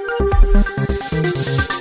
Thank you.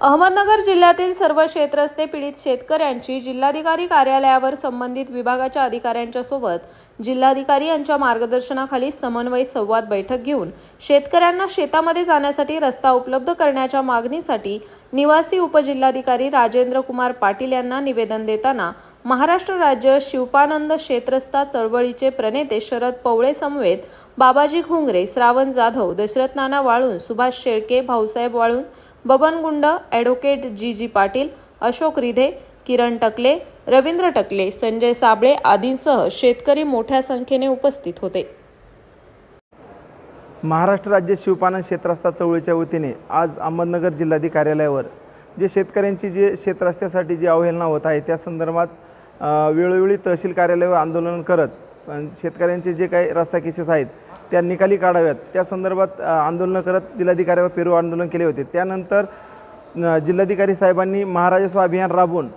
Ahmednagar जिल्ह्यातील सर्व शेतरस्ते पीडित शेतकऱ्यांची जिल्हाधिकारी कार्यालयावर संबंधित विभागाच्या अधिकाऱ्यांच्या सोबत जिल्हाधिकारी यांच्या मार्गदर्शनाखाली समन्वय संवाद बैठक घेऊन शेतकऱ्यांना शेतामध्ये जाण्यासाठी रस्ता उपलब्ध करण्याच्या मागणीसाठी निवासी उपजिल्हाधिकारी राजेंद्र कुमार पाटील यांना निवेदन देताना महाराष्ट्र राज्य शिवपानंद शेतरस्ता चळवळीचे प्रणेते शरद पवळे समवेत बाबाजी घुंगरे श्रावण जाधव दशरथ नाना वाळून Subhash Shelke Bhausaheb Walun Baban Gund advocate G G Patil Ashok Ridhe Kiran Takle Ravindra Takle Sanjay Sable आदींसह शेतकरी मोठ्या संख्येने उपस्थित होते. महाराष्ट्र राज्य शिवपालन क्षेत्रस्ता चळवळीच्या वतीने आज अहमदनगर जिल्हाधिकारी कार्यालयावर जे शेतकऱ्यांची जे शेतरस्त्यासाठी जी अवहेलना होत आहे त्या संदर्भात वेळोवेळी तहसील कार्यालयावर आंदोलन करत शेतकऱ्यांचे जे काही रस्ता केसेस आहेत त्या निकाली काढाव्यात. त्या संदर्भात आंदोलनं करत जिल्हाधिकाऱ्यावर पेरू आंदोलन केले होते. त्यानंतर जिल्हाधिकारी साहेबांनी महाराजस्व अभियान राबवून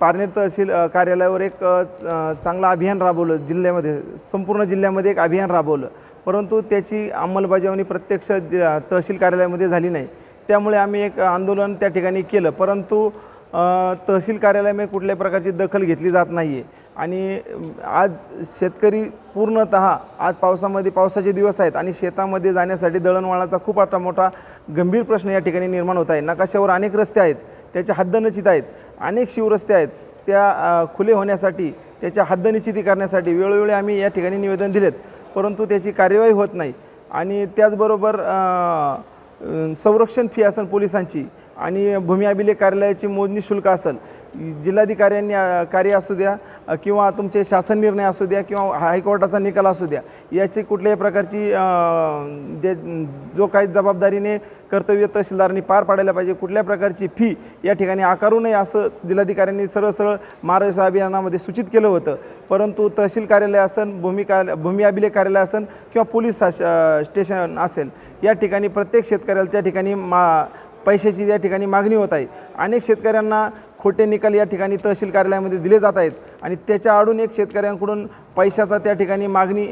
पारनेर तहसील कार्यालयावर एक चांगलं अभियान राबवलं जिल्ह्यामध्ये संपूर्ण जिल्ह्यामध्ये एक अभियान राबवलं. परंतु त्याची अंमलबजावणी प्रत्यक्ष ज तहसील कार्यालयामध्ये झाली नाही. त्यामुळे आम्ही एक आंदोलन त्या ठिकाणी केलं. परंतु तहसील कार्यालयामध्ये कुठल्याही प्रकारची दखल घेतली जात नाही आहे आणि आज शेतकरी पूर्णतः आज पावसामध्ये पावसाचे दिवस आहेत आणि शेतामध्ये जाण्यासाठी दळणवळणाचा खूप आता मोठा गंभीर प्रश्न या ठिकाणी निर्माण होत आहे. नकाशावर अनेक रस्ते आहेत त्याच्या हद्दनिश्चित आहेत अनेक शिवरस्ते आहेत. त्या खुले होण्यासाठी त्याच्या हद्दनिश्चिती करण्यासाठी वेळोवेळी आम्ही या ठिकाणी निवेदन दिलेत परंतु त्याची कार्यवाही होत नाही. आणि त्याचबरोबर संरक्षण फी असेल पोलिसांची आणि भूमी अभिलेख कार्यालयाची मोजणी शुल्क असेल. जिल्हाधिकाऱ्यांनी कार्य असू द्या किंवा तुमचे शासन निर्णय असू द्या किंवा हायकोर्टाचा निकाल असू द्या याची कुठल्याही प्रकारची जे जो काही जबाबदारीने कर्तव्य तहसीलदारांनी पार पाडायला पाहिजे कुठल्या प्रकारची फी या ठिकाणी आकारू नये असं जिल्हाधिकाऱ्यांनी सरळ सरळ महाराष्ट्र अभियानामध्ये सूचित केलं होतं. परंतु तहसील कार्यालय असेल भूमी कार्य भूमी अभिलेख कार्यालय असेल किंवा पोलीस स्टेशन असेल या ठिकाणी प्रत्येक शेतकऱ्याला त्या ठिकाणी मा पैशाची या ठिकाणी मागणी होत आहे. अनेक शेतकऱ्यांना खोटे निकाल या ठिकाणी तहसील कार्यालयामध्ये दिले जात आहेत आणि त्याच्या आडून एक शेतकऱ्यांकडून पैशाचा त्या ठिकाणी मागणी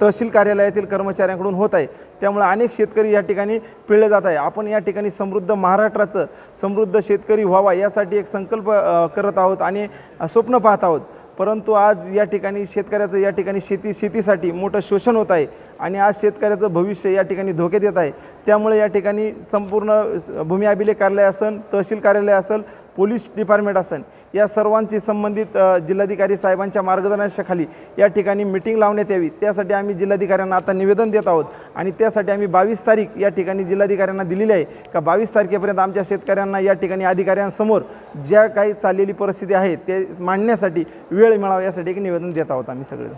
तहसील कार्यालयातील कर्मचाऱ्यांकडून होत आहे. त्यामुळे अनेक शेतकरी या ठिकाणी पिळले जात आहे. आपण या ठिकाणी समृद्ध महाराष्ट्राचं समृद्ध शेतकरी व्हावा यासाठी एक संकल्प करत आहोत आणि स्वप्न पाहत आहोत. परंतु आज या ठिकाणी शेतकऱ्याचं या ठिकाणी शेती शेतीसाठी मोठं शोषण होत आहे आणि आज शेतकऱ्याचं भविष्य या ठिकाणी धोक्यात येत आहे. त्यामुळे या ठिकाणी संपूर्ण भूमी अभिलेख कार्यालय असेल तहसील कार्यालय असेल पोलीस डिपार्टमेंट असेल या सर्वांची संबंधित जिल्हाधिकारी साहेबांच्या मार्गदर्शनाखाली या ठिकाणी मिटिंग लावण्यात यावी. त्यासाठी आम्ही जिल्हाधिकाऱ्यांना आता निवेदन देत आहोत आणि त्यासाठी आम्ही बावीस तारीख या ठिकाणी जिल्हाधिकाऱ्यांना दिलेली आहे का बावीस तारखेपर्यंत आमच्या शेतकऱ्यांना या ठिकाणी अधिकाऱ्यांसमोर ज्या काही चाललेली परिस्थिती आहे ते मांडण्यासाठी वेळ मिळावा यासाठी एक निवेदन देत आहोत आम्ही सगळे